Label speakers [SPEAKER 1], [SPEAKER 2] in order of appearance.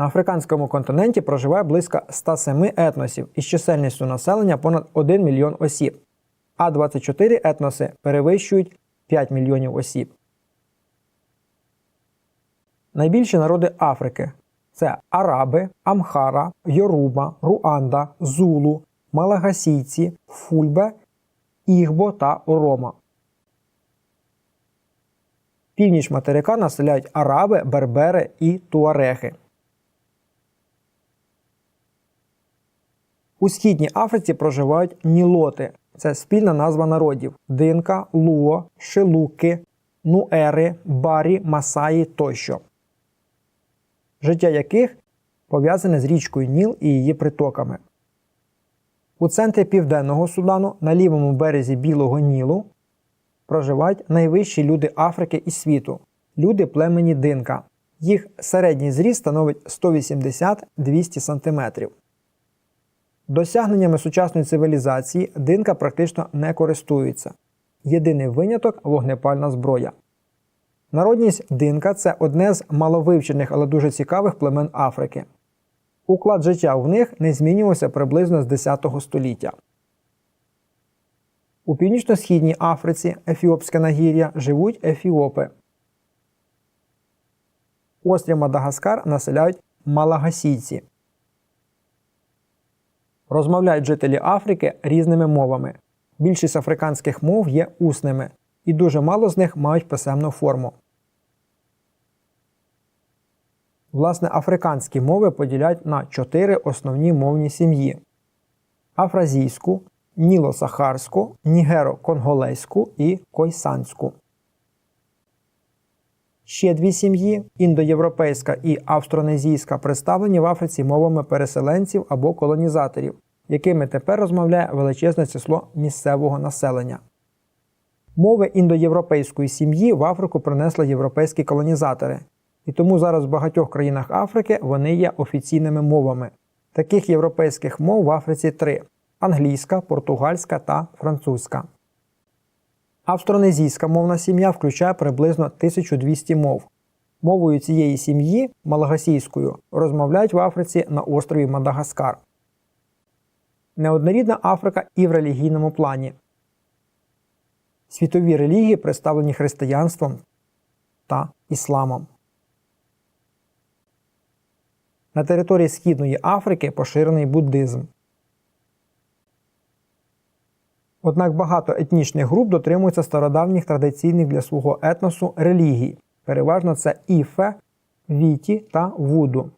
[SPEAKER 1] На африканському континенті проживає близько 107 етносів із чисельністю населення понад 1 мільйон осіб, а 24 етноси перевищують 5 мільйонів осіб. Найбільші народи Африки це араби, Амхара, Йоруба, Руанда, Зулу, Малагасійці, Фульбе, Ігбо та Орома. Північ материка населяють араби, бербери і туарехи. У східній Африці проживають нілоти. Це спільна назва народів: Динка, Луо, Шилуки, Нуери, Барі, Масаї тощо. Життя яких пов'язане з річкою Ніл і її притоками. У центрі Південного Судану на лівому березі Білого Нілу проживають найвищі люди Африки і світу люди племені Динка. Їх середній зріст становить 180-200 см. Досягненнями сучасної цивілізації динка практично не користується. Єдиний виняток вогнепальна зброя. Народність динка це одне з маловивчених, але дуже цікавих племен Африки. Уклад життя в них не змінювався приблизно з 10 століття. У північно-східній Африці Ефіопське нагір'я живуть ефіопи. Острів Мадагаскар населяють малагасійці. Розмовляють жителі Африки різними мовами. Більшість африканських мов є усними, і дуже мало з них мають писемну форму. Власне, африканські мови поділяють на чотири основні мовні сім'ї: афразійську, ніло-сахарську, нігеро-конголейську і койсанську. Ще дві сім'ї індоєвропейська і австронезійська представлені в Африці мовами переселенців або колонізаторів, якими тепер розмовляє величезне число місцевого населення. Мови індоєвропейської сім'ї в Африку принесли європейські колонізатори, і тому зараз в багатьох країнах Африки вони є офіційними мовами. Таких європейських мов в Африці три: англійська, португальська та французька. Австронезійська мовна сім'я включає приблизно 1200 мов. Мовою цієї сім'ї, малагасійською, розмовляють в Африці на острові Мадагаскар. Неоднорідна Африка і в релігійному плані. Світові релігії представлені християнством та ісламом. На території Східної Африки поширений буддизм. Однак багато етнічних груп дотримуються стародавніх традиційних для свого етносу релігій. Переважно це Іфе, Віті та Вуду.